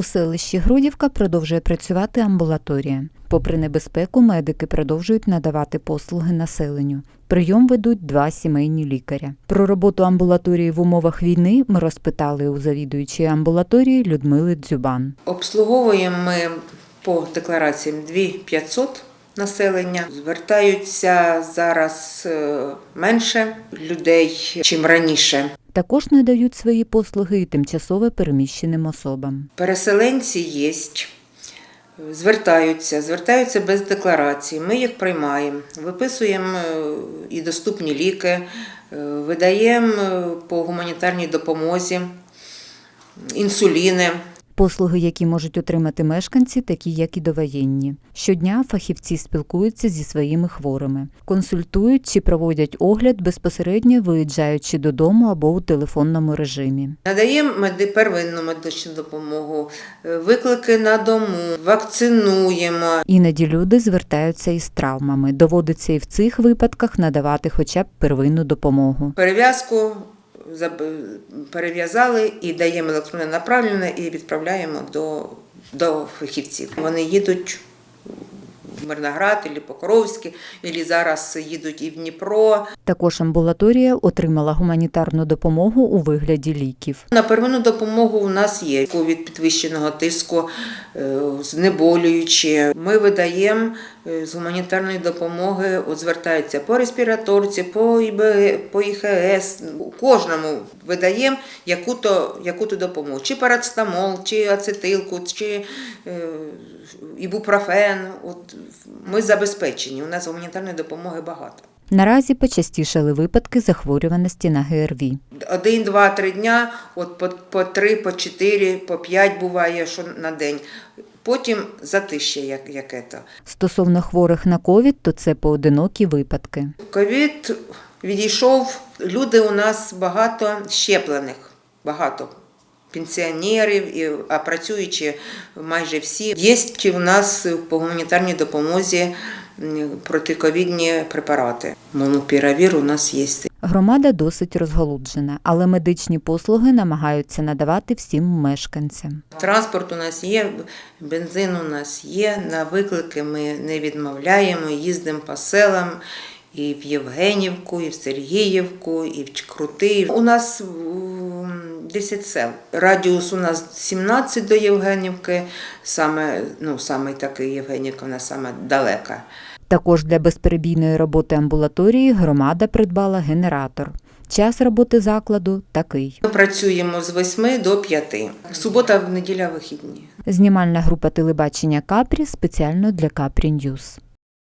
У селищі Грудівка продовжує працювати амбулаторія. Попри небезпеку, медики продовжують надавати послуги населенню. Прийом ведуть два сімейні лікаря. Про роботу амбулаторії в умовах війни ми розпитали у завідуючої амбулаторії Людмили Дзюбан. Обслуговуємо ми по деклараціям 2500 населення. Звертаються зараз е, менше людей, чим раніше. Також надають свої послуги і тимчасово переміщеним особам. Переселенці є, звертаються, звертаються без декларації. Ми їх приймаємо, виписуємо е, і доступні ліки, е, видаємо е, по гуманітарній допомозі, інсуліни. Послуги, які можуть отримати мешканці, такі як і довоєнні. Щодня фахівці спілкуються зі своїми хворими, консультують чи проводять огляд безпосередньо виїжджаючи додому або у телефонному режимі. Надаємо первинну медичну допомогу, е, виклики на дому, вакцинуємо. Іноді люди звертаються із травмами. Доводиться і в цих випадках надавати хоча б первинну допомогу. Перев'язку перев'язали і даємо електронне направлення і відправляємо до, до фахівців. Вони їдуть Мирноград, або Покровське, або зараз їдуть і в Дніпро. Також амбулаторія отримала гуманітарну допомогу у вигляді ліків. На первинну допомогу у нас є від підвищеного тиску, е, знеболюючі. Ми видаємо е, з гуманітарної допомоги, от звертаються по респіраторці, по ІБ, по ІХС. Кожному видаємо яку-то яку-то допомогу. Чи парацетамол, чи ацетилку, чи е, ібупрофен. От ми забезпечені. У нас гуманітарної допомоги багато. Наразі почастішали випадки захворюваності на ГРВІ. Один, два, три дня, от по, по три, по чотири, по п'ять буває, що на день. Потім затище, як, яке то. Стосовно хворих на ковід, то це поодинокі випадки. Ковід відійшов. Люди у нас багато щеплених, багато пенсіонерів, і, а працюючи майже всі. Є у нас по гуманітарній допомозі протиковідні препарати. Монопіравір у нас є. Громада досить розголуджена, але медичні послуги намагаються надавати всім мешканцям. Транспорт у нас є, бензин у нас є. На виклики ми не відмовляємо, їздимо по селам. І в Євгенівку, і в Сергіївку, і в Чкрути. У нас 10 сел. Радіус у нас 17 до Євгенівки, саме, ну, саме такий Євгенівка, вона саме далека. Також для безперебійної роботи амбулаторії громада придбала генератор. Час роботи закладу такий. Ми працюємо з 8 до 5. Субота, неділя, вихідні. Знімальна група телебачення Капрі спеціально для Капрі Ньюз.